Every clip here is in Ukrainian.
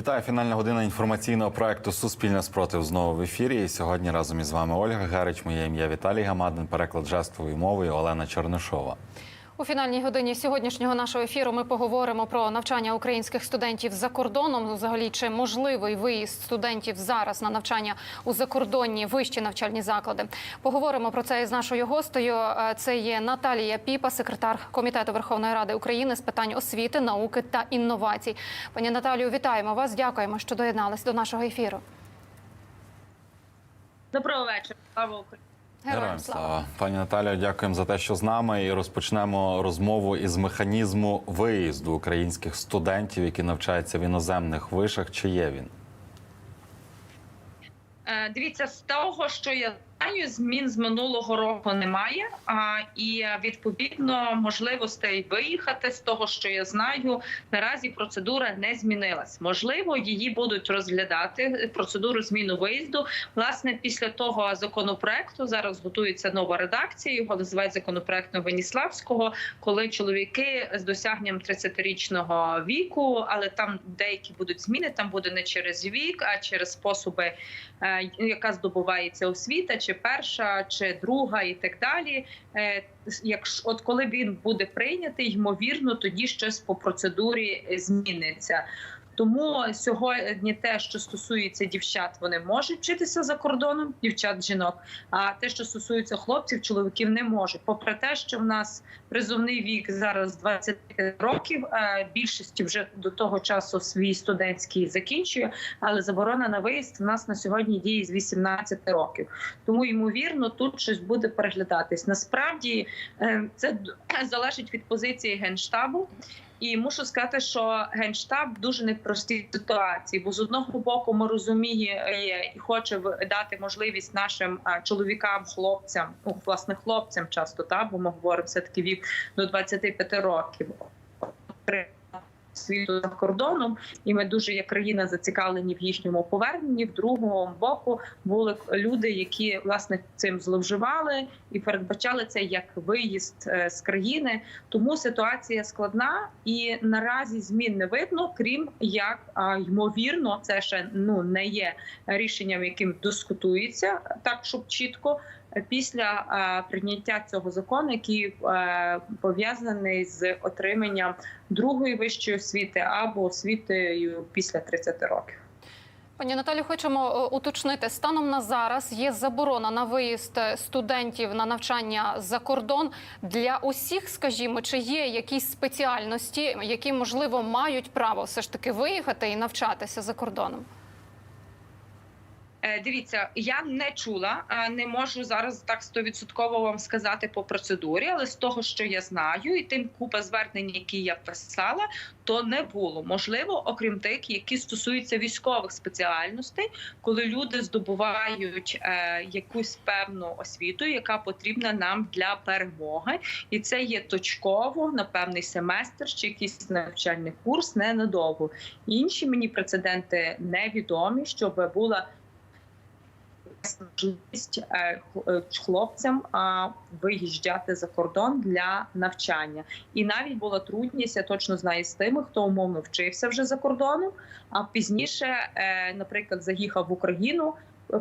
Вітаю, фінальна година інформаційного проекту Суспільне спротив знову в ефірі. І сьогодні разом із вами Ольга Гарич, моє ім'я Віталій Гамадин, переклад жестовою мовою Олена Чернишова. У фінальній годині сьогоднішнього нашого ефіру ми поговоримо про навчання українських студентів за кордоном. Взагалі, чи можливий виїзд студентів зараз на навчання у закордонні вищі навчальні заклади. Поговоримо про це із нашою гостею. Е, Це є Наталія Піпа, секретар комітету Верховної Ради України з питань освіти, науки та інновацій. Пані Наталію, вітаємо вас. Дякуємо, що доєднались до нашого ефіру. Доброго вечора. Слава Україні. Героям слава. Пані Наталію, дякуємо за те, що з нами. І розпочнемо розмову із механізму виїзду українських студентів, які навчаються в іноземних вишах. Чи є він? Е, Дивіться, з того, що я знаю, змін з минулого року немає. А і відповідно можливостей виїхати з того, що я знаю, наразі процедура не змінилась. Можливо, її будуть розглядати процедуру зміну виїзду. Власне, після того законопроекту зараз готується нова редакція. Його називають законопроектом Веніславського, коли чоловіки з досягненням 30-річного віку, але там деякі будуть зміни. Там буде не через вік, а через способи, е, яка здобувається освіта, чи перша, чи друга, і так далі. Е, Якщо от коли він буде прийнятий, ймовірно, тоді щось по процедурі зміниться. Тому сьогодні те, що стосується дівчат, вони можуть вчитися за кордоном, дівчат, жінок. А те, що стосується хлопців, чоловіків не можуть. Попри те, що в нас призовний вік зараз 20 років, більшості вже до того часу свій студентський закінчує, але заборона на виїзд в нас на сьогодні діє з 18 років. Тому ймовірно, тут щось буде переглядатись. Насправді е, це залежить від позиції генштабу. І мушу сказати, що генштаб дуже непростій ситуації, бо з одного боку ми розуміє і хоче дати можливість нашим чоловікам, хлопцям, ну власне хлопцям часто та бо ми говоримо все таки вік до 25 років. Світу за кордоном, і ми дуже як країна зацікавлені в їхньому поверненні. В другому боку були люди, які власне цим зловживали і передбачали це як виїзд е, з країни. Тому ситуація складна і наразі змін не видно, крім як ймовірно, це ще ну не є рішенням, яким дискутується так, щоб чітко. Е, Після прийняття цього закону, який е, пов'язаний з отриманням другої вищої освіти або освітою після 30 років. Пані Наталі, хочемо е, уточнити станом на зараз є заборона на виїзд е, студентів на навчання за кордон для усіх, скажімо, чи є якісь спеціальності, які можливо мають право все ж таки виїхати і навчатися за кордоном? Е, Дивіться, я не чула, а не можу зараз так стовідсотково вам сказати по процедурі, але з того, що я знаю, і тим купа звернень, які я писала, то не було можливо, окрім тих, які стосуються військових спеціальностей, коли люди здобувають е, якусь певну освіту, яка потрібна нам для перемоги, і це є точково на певний семестр чи якийсь навчальний курс ненадовго. Інші мені прецеденти невідомі, щоб була можливість е, е, хлопцям виїжджати за кордон для навчання. І навіть була трудність, я точно знаю з тими, хто умовно вчився вже за кордоном, а пізніше, е, наприклад, заїхав в Україну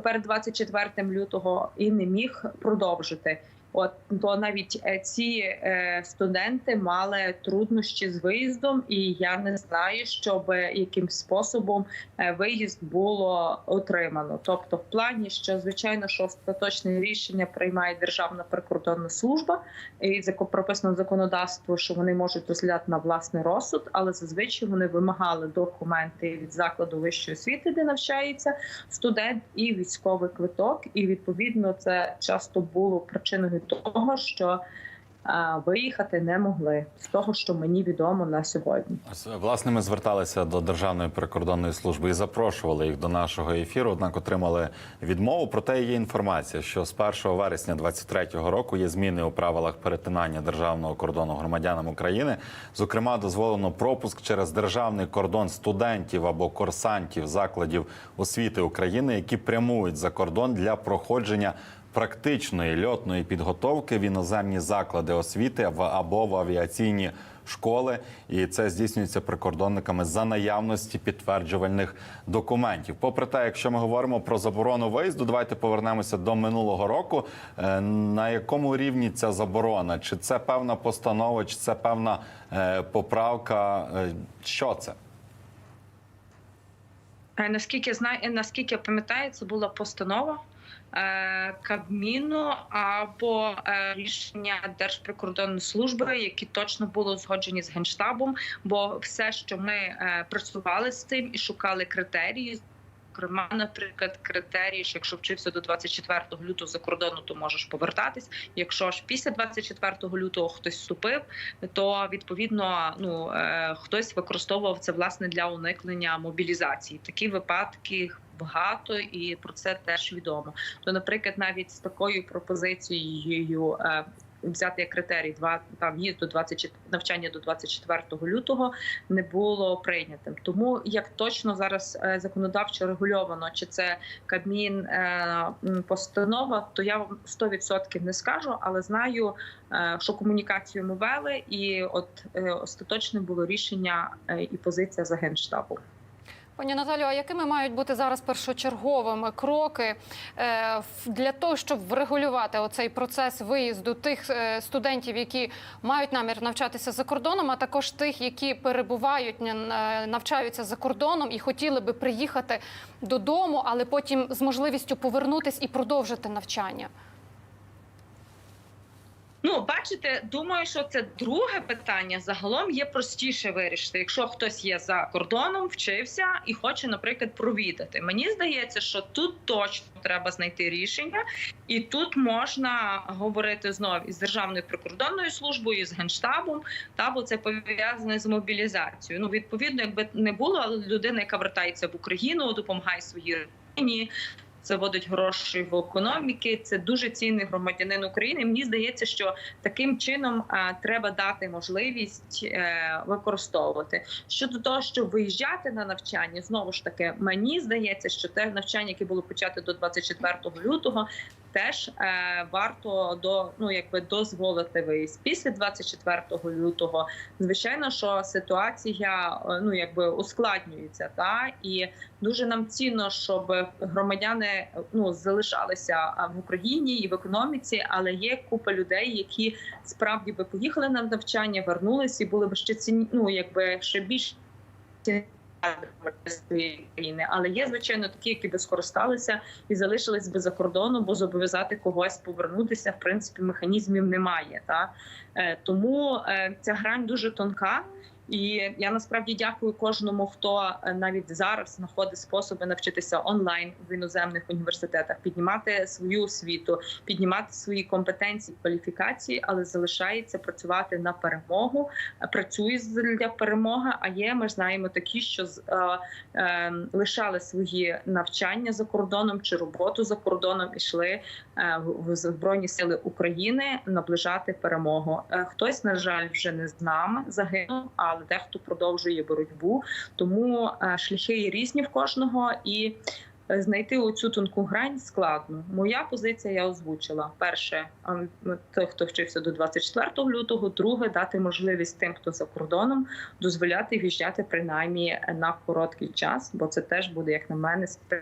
перед 24 лютого і не міг продовжити. От то навіть е, ці е, студенти мали труднощі з виїздом, і я не знаю, щоб яким способом е, виїзд було отримано. Тобто, в плані, що звичайно, що остаточне рішення приймає Державна прикордонна служба, і прописано законодавство, що вони можуть розглядати на власний розсуд, але зазвичай вони вимагали документи від закладу вищої освіти, де навчається студент, і військовий квиток. І відповідно це часто було причиною того, що виїхати не могли з того, що мені відомо на сьогодні. Власне, ми зверталися до Державної прикордонної служби і запрошували їх до нашого ефіру. Однак отримали відмову. Проте є інформація, що з 1 вересня 2023 року є зміни у правилах перетинання державного кордону громадянам України. Зокрема, дозволено пропуск через державний кордон студентів або курсантів закладів освіти України, які прямують за кордон для проходження практичної льотної підготовки в іноземні заклади освіти в- або в авіаційні школи, і це здійснюється прикордонниками за наявності підтверджувальних документів. Попри те, якщо ми говоримо про заборону виїзду, давайте повернемося до минулого року. Е, На якому рівні ця заборона? Чи це певна постанова, чи це певна е, поправка? Е, Що це? Наскільки знаю, наскільки пам'ятаю, це була постанова Кабміну або е, рішення Держприкордонної служби, які точно були узгоджені з генштабом. Бо все, що ми е, працювали з тим і шукали критерії. Зокрема, наприклад, критерії, що якщо вчився до 24 лютого за кордону, то можеш повертатись. Якщо ж після 24 лютого хтось вступив, то відповідно ну е, хтось використовував це власне для уникнення мобілізації. Такі випадки багато, і про це теж відомо. То, наприклад, навіть з такою пропозицією. е, Взяти як критерій два там в'їзд до 20, навчання до 24 лютого не було прийнятим. Тому як точно зараз е, законодавчо регульовано, чи це Кабмін е, постанова, то я вам 100% не скажу, але знаю, що комунікацію ми вели, і от остаточне було рішення і позиція за генштабу. Пані Наталю, а якими мають бути зараз першочерговими кроки е, для того, щоб врегулювати оцей процес виїзду тих е, студентів, які мають намір навчатися за кордоном, а також тих, які перебувають е, навчаються за кордоном і хотіли би приїхати додому, але потім з можливістю повернутись і продовжити навчання? Ну, бачите, думаю, що це друге питання загалом є простіше вирішити. Якщо хтось є за кордоном, вчився і хоче, наприклад, провідати. Мені здається, що тут точно треба знайти рішення, і тут можна говорити знову із державною прикордонною службою, з генштабом, та бо це пов'язане з мобілізацією. Ну, відповідно, якби не було, але людина, яка вертається в Україну, допомагає своїй родині. Це вводить гроші в економіки. Це дуже цінний громадянин України. Мені здається, що таким чином треба дати можливість е, використовувати щодо того, що виїжджати на навчання, знову ж таки, мені здається, що те навчання, яке було почати до 24 лютого, теж е, варто до ну якби дозволити виїзд після 24 лютого. Звичайно, що ситуація е, ну якби ускладнюється, та і дуже нам цінно, щоб громадяни ну залишалися в Україні і в економіці, але є купа людей, які справді би поїхали на навчання, вернулися і були б ще ціні, ну якби ще більш країни, але є звичайно такі, які би скористалися і залишились би за кордоном, бо зобов'язати когось повернутися в принципі механізмів немає. Та Е, тому е, ця грань дуже тонка. І я насправді дякую кожному, хто е, навіть зараз знаходить способи навчитися онлайн в іноземних університетах, піднімати свою освіту, піднімати свої компетенції, кваліфікації, але залишається працювати на перемогу, е, працює для перемоги. А є, ми знаємо такі, що е, е, лишали свої навчання за кордоном чи роботу за кордоном, ішли е, в збройні сили України наближати перемогу. Хтось, на жаль, вже не з нами загинув, але дехто продовжує боротьбу. Тому е, шляхи різні в кожного і. е, Знайти оцю тонку грань складно. Моя позиція я озвучила. Перше, той, хто вчився до 24 лютого, друге дати можливість тим, хто за кордоном, дозволяти в'їжджати принаймні на короткий час, бо це теж буде, як на мене, спри-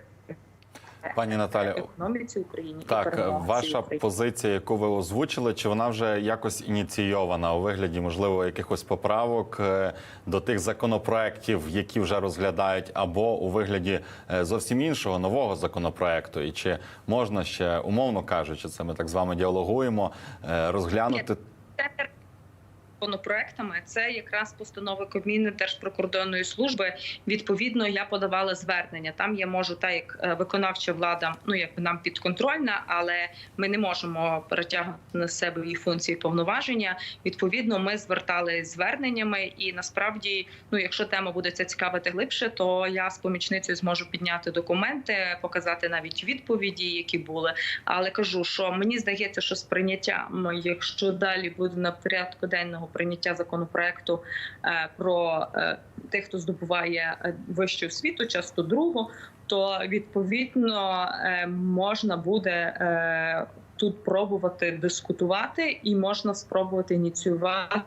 Пані Наталі, економіці України. Так, перемоги ваша України. позиція, яку ви озвучили, чи вона вже якось ініційована у вигляді, можливо, якихось поправок е, до тих законопроєктів, які вже розглядають, або у вигляді е, зовсім іншого нового законопроекту? І чи можна ще, умовно кажучи, це ми так з вами діалогуємо, е, розглянути Це законопроектами це якраз постанови Кабміну Держприкордонної служби. Відповідно, я подавала звернення. Там я можу, так як е, виконавча влада, ну якби нам підконтрольна, але ми не можемо перетягнути на себе її функції повноваження. Відповідно, ми звертали зверненнями, і насправді, ну якщо тема буде це цікавити глибше, то я з помічницею зможу підняти документи, показати навіть відповіді, які були. Але кажу, що мені здається, що сприйняття, якщо далі буде на порядку денного прийняття законопроекту е, про е, тих, хто здобуває е, вищу освіту, часто другу, то відповідно можна буде. Тут пробувати дискутувати, і можна спробувати ініціювати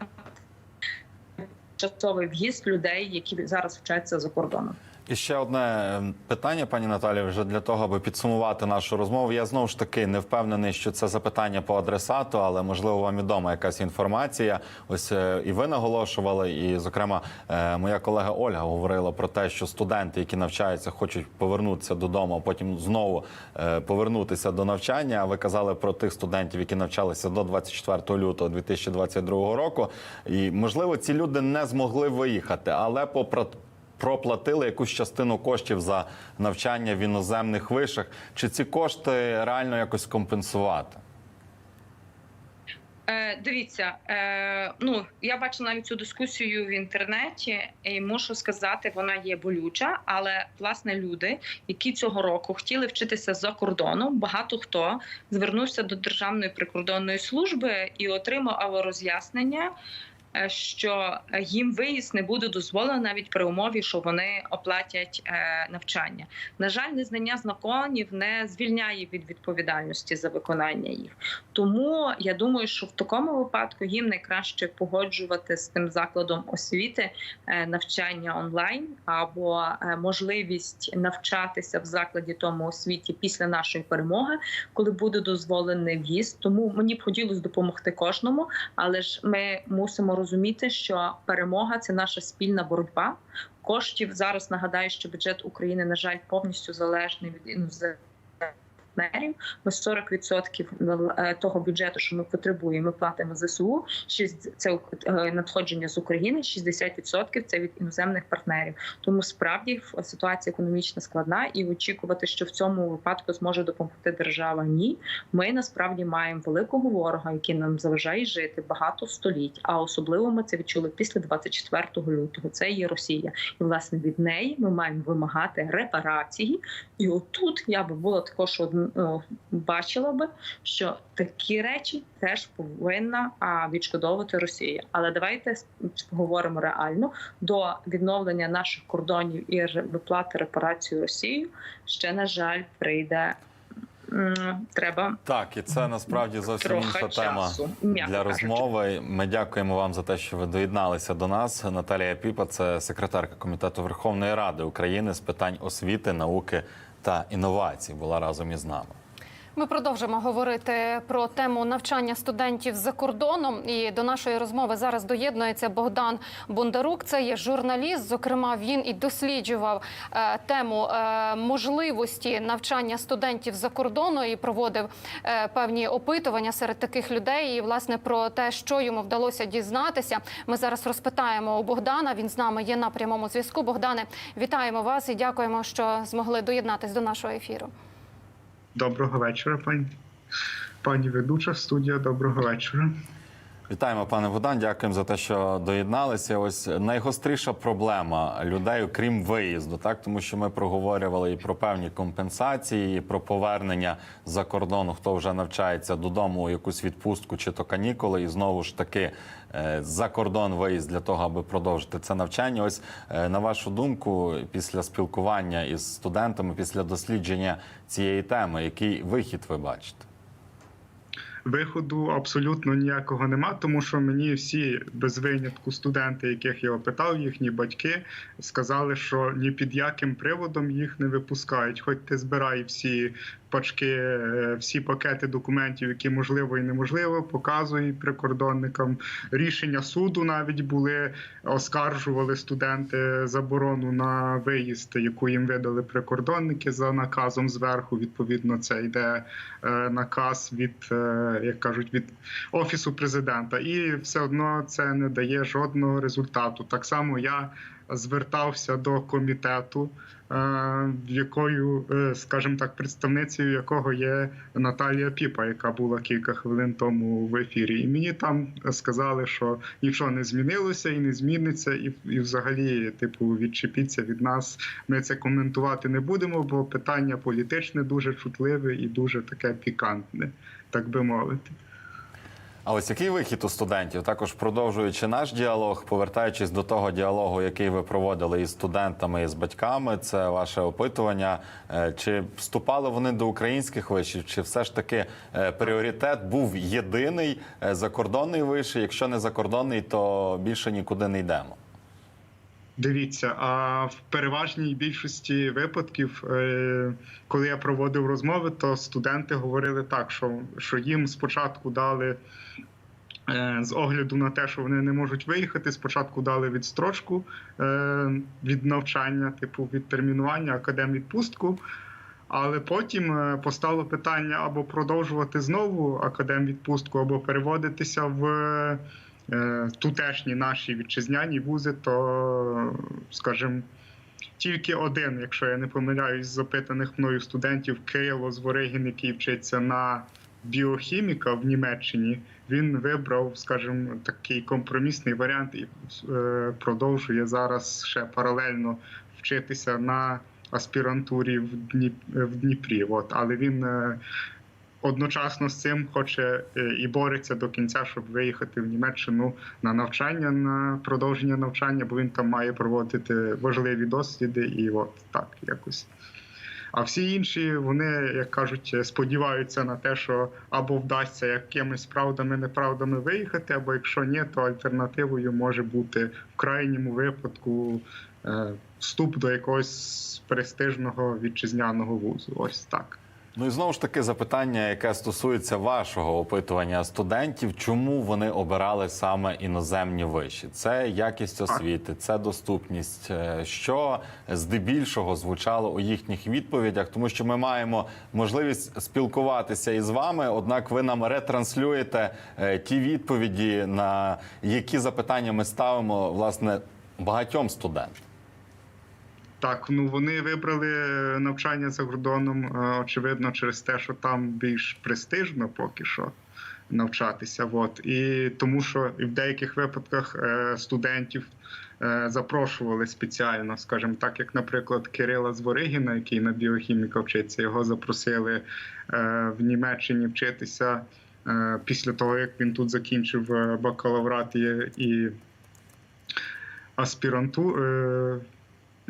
тимчасовий в'їзд людей, які зараз вчаться за кордоном. І ще одне е, питання, пані Наталі, вже для того, аби підсумувати нашу розмову. Я знову ж таки не впевнений, що це запитання по адресату, але можливо вам відома якась інформація. Ось е, і ви наголошували, і зокрема е, моя колега Ольга говорила про те, що студенти, які навчаються, хочуть повернутися додому, а потім знову е, повернутися до навчання. А ви казали про тих студентів, які навчалися до 24 лютого 2022 року. І можливо, ці люди не змогли виїхати, але попри проплатили якусь частину коштів за навчання в іноземних вишах. Чи ці кошти реально якось компенсувати? Е, дивіться, е, ну я бачила навіть цю дискусію в інтернеті, і мушу сказати, вона є болюча. Але власне люди, які цього року хотіли вчитися за кордоном, багато хто звернувся до Державної прикордонної служби і отримав роз'яснення. Е, Що їм виїзд не буде дозволено навіть при умові, що вони оплатять е, навчання. На жаль, незнання законів не звільняє від відповідальності за виконання їх. Тому я думаю, що в такому випадку їм найкраще погоджувати з тим закладом освіти е, навчання онлайн або можливість навчатися в закладі тому освіті після нашої перемоги, коли буде дозволений в'їзд. Тому мені б хотілося допомогти кожному, але ж ми мусимо розуміти, що перемога це наша спільна боротьба. Коштів зараз нагадаю, що бюджет України на жаль повністю залежний від іноземних партнерів. Ми 40% е, того бюджету, що ми потребуємо, ми платимо ЗСУ. Шість- це е, надходження з України, 60% – це від іноземних партнерів. Тому справді ситуація економічна складна, і очікувати, що в цьому випадку зможе допомогти держава. Ні, ми насправді маємо великого ворога, який нам заважає жити багато століть. А особливо ми це відчули після 24 лютого. Це є Росія, і власне від неї ми маємо вимагати репарації. І отут я би була також од- ну, бачила би, що такі речі теж повинна а, відшкодовувати Росія. Але давайте поговоримо реально до відновлення наших кордонів і виплати репарацію Росії. Ще на жаль прийде. Треба Так, і це насправді зовсім інша тема для розмови. Ми дякуємо вам за те, що ви доєдналися до нас. Наталія Піпа, це секретарка комітету Верховної Ради України з питань освіти, науки та інновацій, була разом із нами. Ми продовжимо говорити про тему навчання студентів за кордоном. І до нашої розмови зараз доєднується Богдан Бондарук. Це є журналіст. Зокрема, він і досліджував е, тему е, можливості навчання студентів за кордону і проводив е, певні опитування серед таких людей. І власне про те, що йому вдалося дізнатися. Ми зараз розпитаємо у Богдана. Він з нами є на прямому зв'язку. Богдане, вітаємо вас і дякуємо, що змогли доєднатись до нашого ефіру. Доброго вечора, пані пані ведуча студія. Доброго вечора. Вітаємо, пане Богдан. Дякуємо за те, що доєдналися. Ось найгостріша проблема людей, окрім виїзду, так тому що ми проговорювали і про певні компенсації, і про повернення за кордону, хто вже навчається додому, у якусь відпустку чи то канікули, і знову ж таки е, за кордон виїзд для того, аби продовжити це навчання. Ось е, на вашу думку, після спілкування із студентами, після дослідження цієї теми, який вихід ви бачите? Виходу абсолютно ніякого нема, тому що мені всі без винятку студенти, яких я опитав, їхні батьки сказали, що ні під яким приводом їх не випускають. Хоч ти збирай всі пачки, е, всі пакети документів, які можливо і неможливо, показуй прикордонникам. Рішення суду навіть були, оскаржували студенти заборону на виїзд, яку їм видали прикордонники за наказом зверху. Відповідно, це йде е, наказ від, е, як кажуть, від офісу президента, і все одно це не дає жодного результату. Так само я звертався до комітету, якою, е, скажімо так, представницею якого є Наталія Піпа, яка була кілька хвилин тому в ефірі. І мені там сказали, що нічого не змінилося і не зміниться, і, і взагалі, типу, відчепіться від нас. Ми це коментувати не будемо, бо питання політичне дуже чутливе і дуже таке пікантне, так би мовити. А ось який вихід у студентів? Також продовжуючи наш діалог, повертаючись до того діалогу, який ви проводили із студентами і з батьками, це ваше опитування. Е, Чи вступали вони до українських вишів, чи все ж таки е, пріоритет був єдиний е, закордонний виш? Якщо не закордонний, то більше нікуди не йдемо. Дивіться, а в переважній більшості випадків, е, коли я проводив розмови, то студенти говорили так, що, що їм спочатку дали. е, З огляду на те, що вони не можуть виїхати, спочатку дали відстрочку е, від навчання, типу відтермінування академвідпустку, але потім постало питання або продовжувати знову академвідпустку, або переводитися в тутешні наші вітчизняні вузи, то, скажімо, тільки один, якщо я не помиляюсь, з запитаних мною студентів Кирило Зворигін, який вчиться на біохіміка в Німеччині, він вибрав, скажімо, такий компромісний варіант і е, продовжує зараз ще паралельно вчитися на аспірантурі в Дніпрі. От. Але він е, одночасно з цим хоче е, і бореться до кінця, щоб виїхати в Німеччину на навчання, на продовження навчання, бо він там має проводити важливі досліди, і от так якось. А всі інші, вони, як кажуть, сподіваються на те, що або вдасться якимись правдами, неправдами виїхати, або якщо ні, то альтернативою може бути в крайньому випадку е, вступ до якогось престижного вітчизняного вузу. Ось так. Ну і знову ж таки запитання, яке стосується вашого опитування студентів, чому вони обирали саме іноземні виші? Це якість освіти, це доступність. Е, Що здебільшого звучало у їхніх відповідях, тому що ми маємо можливість спілкуватися із вами однак, ви нам ретранслюєте е, ті відповіді, на які запитання ми ставимо власне багатьом студентам. Так, ну вони вибрали навчання за кордоном, е, очевидно, через те, що там більш престижно поки що навчатися. От. І тому, що в деяких випадках е, студентів е, запрошували спеціально, скажімо так, як, наприклад, Кирила Зворигіна, який на біохіміка вчиться, його запросили е, в Німеччині вчитися е, після того, як він тут закінчив е, бакалаврат і аспіранту.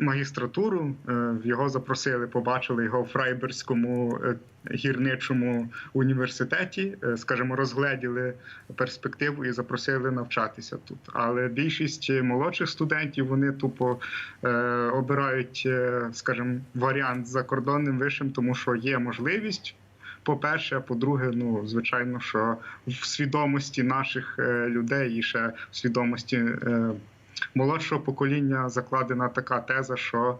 Магістратуру. Е, Його запросили, побачили його в Фрайберському е, гірничому університеті. е, Скажімо, розгледіли перспективу і запросили навчатися тут. Але більшість молодших студентів вони тупо обирають, скажімо, варіант з закордонним вишим, тому що є можливість. По-перше, а по-друге, ну звичайно, що в свідомості наших людей і ще в свідомості молодшого покоління закладена така теза, що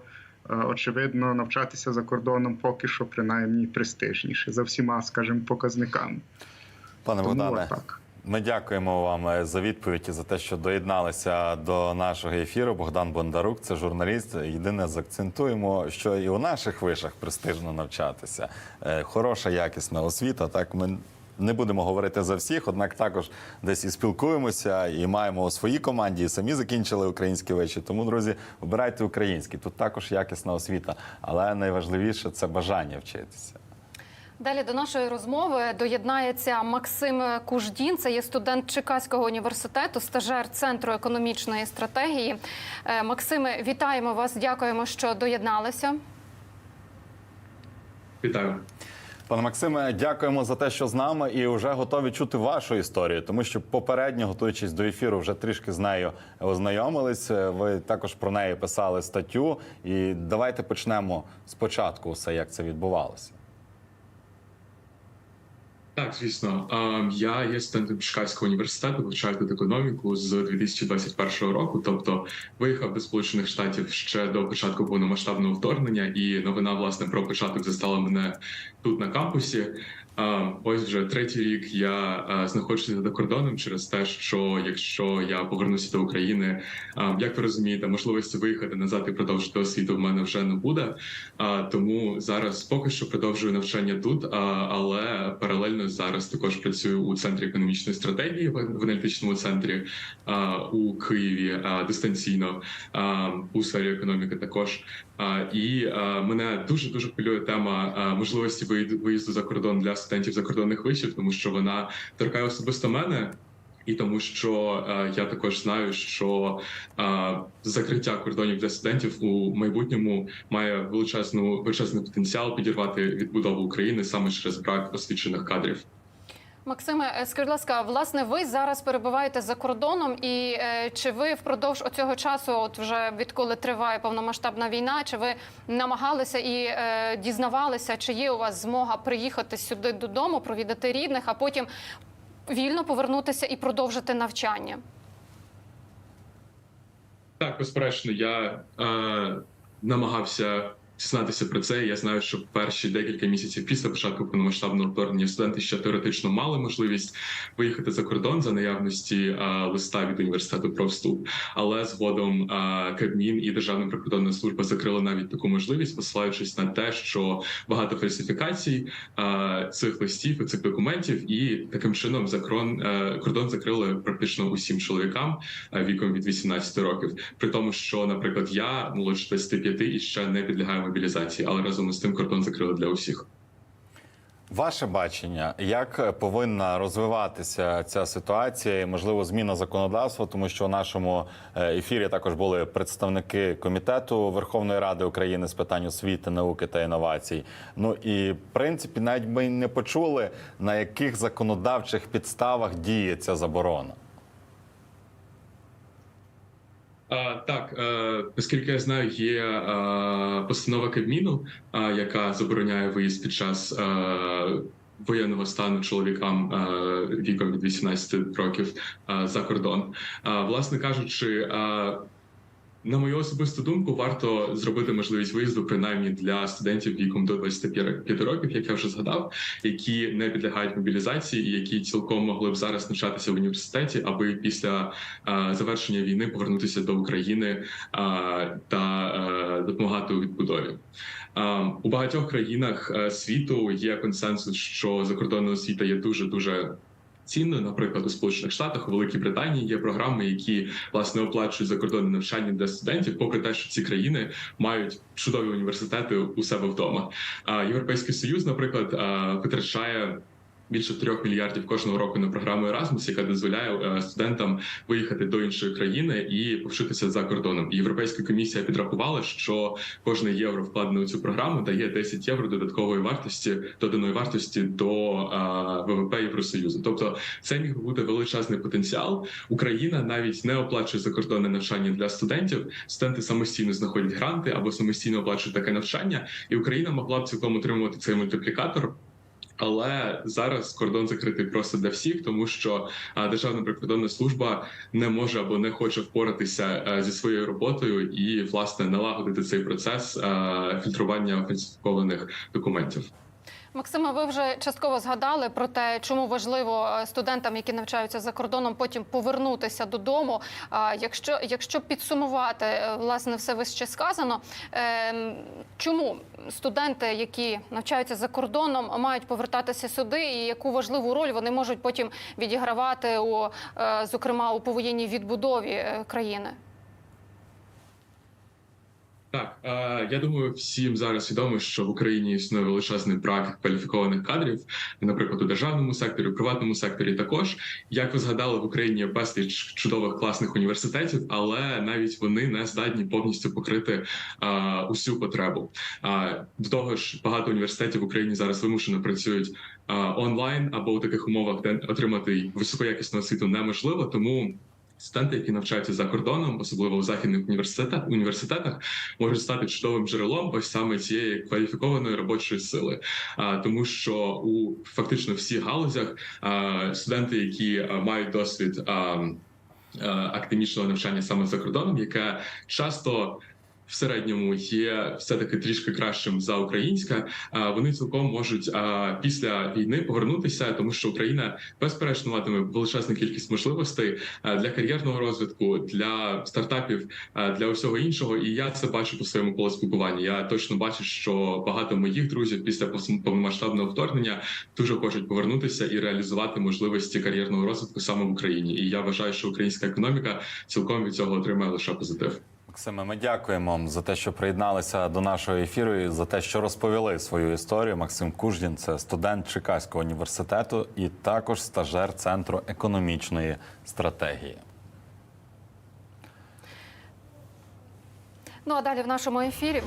е, очевидно навчатися за кордоном поки що принаймні престижніше за всіма, скажімо, показниками. Пане Тому Богдане, отак. Ми дякуємо вам е, за відповідь і за те, що доєдналися до нашого ефіру. Богдан Бондарук, це журналіст. Єдине закцентуємо, що і у наших вишах престижно навчатися. Е, Хороша якісна освіта. Так ми. Не будемо говорити за всіх, однак також десь і спілкуємося, і маємо у своїй команді, і самі закінчили українські виші. Тому, друзі, обирайте українські. Тут також якісна освіта, але найважливіше це бажання вчитися. Далі до нашої розмови доєднається Максим Куждін. Це є студент Чикаського університету, стажер центру економічної стратегії. Е, Максиме, вітаємо вас. Дякуємо, що доєдналися. Вітаю. Пане Максиме, дякуємо за те, що з нами, і вже готові чути вашу історію, тому що попередньо, готуючись до ефіру, вже трішки з нею ознайомились. Ви також про неї писали статтю. І давайте почнемо спочатку, все як це відбувалося. Так, звісно. Я є студентом Чикаського університету, вивчаю тут економіку з 2021 року. Тобто виїхав до Сполучених Штатів ще до початку повномасштабного вторгнення, і новина власне про початок застала мене тут на кампусі. Ось вже третій рік я знаходжуся за кордоном через те, що якщо я повернуся до України, як ви розумієте, можливості виїхати назад і продовжити освіту в мене вже не буде. Тому зараз поки що продовжую навчання тут, але паралельно зараз також працюю у центрі економічної стратегії в аналітичному центрі у Києві дистанційно у сфері економіки також. І мене дуже дуже хвилює тема можливості виїзду за кордон для студентів закордонних вишів, тому що вона торкає особисто мене. І тому, що е, я також знаю, що е, закриття кордонів для студентів у майбутньому має величезну величезний потенціал підірвати відбудову України саме через брак освічених кадрів. Максиме, е, скажіть, будь ласка, власне, ви зараз перебуваєте за кордоном, і е, чи ви впродовж цього часу, от вже відколи триває повномасштабна війна, чи ви намагалися і е, дізнавалися, чи є у вас змога приїхати сюди додому, провідати рідних, а потім вільно повернутися і продовжити навчання? Так, безперечно, я е, намагався дізнатися про це. Я знаю, що перші декілька місяців після початку повномасштабного вторгнення студенти ще теоретично мали можливість виїхати за кордон за наявності е, листа від університету про вступ. Але згодом е, Кабмін і Державна прикордонна служба закрили навіть таку можливість, посилаючись на те, що багато фальсифікацій е, цих листів і цих документів, і таким чином закрон е, кордон закрили практично усім чоловікам е, віком від 18 років. При тому, що, наприклад, я молодше 25 і ще не підлягаю мобілізації, але разом із тим кордон закрили для усіх. Ваше бачення, як повинна розвиватися ця ситуація, і можливо зміна законодавства, тому що у нашому е, ефірі також були представники комітету Верховної Ради України з питань освіти, науки та інновацій. Ну і в принципі, навіть ми не почули на яких законодавчих підставах діє ця заборона. А, так, е, оскільки я знаю, є е, постанова Кабміну, е, яка забороняє виїзд під час е, воєнного стану чоловікам е, віком від 18 років е, за кордон. Е, власне кажучи, е, на мою особисту думку, варто зробити можливість виїзду принаймні для студентів віком до 25 років, як я вже згадав, які не підлягають мобілізації і які цілком могли б зараз навчатися в університеті, аби після е, завершення війни повернутися до України е, та е, допомагати у відбудові. Е, у багатьох країнах світу є консенсус, що закордонна освіта є дуже дуже цінною. Наприклад, у Сполучених Штатах, у Великій Британії є програми, які власне оплачують закордонне навчання для студентів, попри те, що ці країни мають чудові університети у себе вдома. А Європейський Союз, наприклад, витрачає. Більше трьох мільярдів кожного року на програму Erasmus, яка дозволяє е, студентам виїхати до іншої країни і повчитися за кордоном. Європейська комісія підрахувала, що кожне євро вкладене у цю програму дає 10 євро додаткової вартості доданої вартості до е, ВВП Євросоюзу. Тобто це міг бути величезний потенціал. Україна навіть не оплачує закордонне навчання для студентів. Студенти самостійно знаходять гранти або самостійно оплачують таке навчання, і Україна могла б цілком отримувати цей мультиплікатор. Але зараз кордон закритий просто для всіх, тому що Державна прикордонна служба не може або не хоче впоратися зі своєю роботою і власне налагодити цей процес фільтрування фальсифікованих документів. Максиме, ви вже частково згадали про те, чому важливо е, студентам, які навчаються за кордоном, потім повернутися додому. Якщо якщо підсумувати е, власне все вище сказано, ем, чому студенти, які навчаються за кордоном, мають повертатися сюди, і яку важливу роль вони можуть потім відігравати у е, зокрема у повоєнній відбудові країни? Так, я думаю, всім зараз відомо, що в Україні існує величезний брак кваліфікованих кадрів, наприклад, у державному секторі, у приватному секторі. Також як ви згадали, в Україні є безліч чудових класних університетів, але навіть вони не здатні повністю покрити е, усю потребу. Е, до того ж, багато університетів в Україні зараз вимушено працюють е, онлайн або у таких умовах, де отримати високоякісну освіту неможливо, тому. Студенти, які навчаються за кордоном, особливо у західних університетах, університетах, можуть стати чудовим джерелом ось саме цієї кваліфікованої робочої сили, а тому, що у фактично всіх галузях а, студенти, які мають досвід а, академічного навчання саме за кордоном, яке часто в середньому є все таки трішки кращим за українське. а Вони цілком можуть після війни повернутися, тому що Україна безперечно матиме величезну кількість можливостей для кар'єрного розвитку, для стартапів, для усього іншого. І я це бачу по своєму колу спілкування. Я точно бачу, що багато моїх друзів після повномасштабного вторгнення дуже хочуть повернутися і реалізувати можливості кар'єрного розвитку саме в Україні. І я вважаю, що українська економіка цілком від цього отримає лише позитив. Максиме, ми дякуємо вам за те, що приєдналися до нашого ефіру і за те, що розповіли свою історію. Максим Куждін це студент Чикаського університету і також стажер Центру економічної стратегії. Ну а далі в нашому ефірі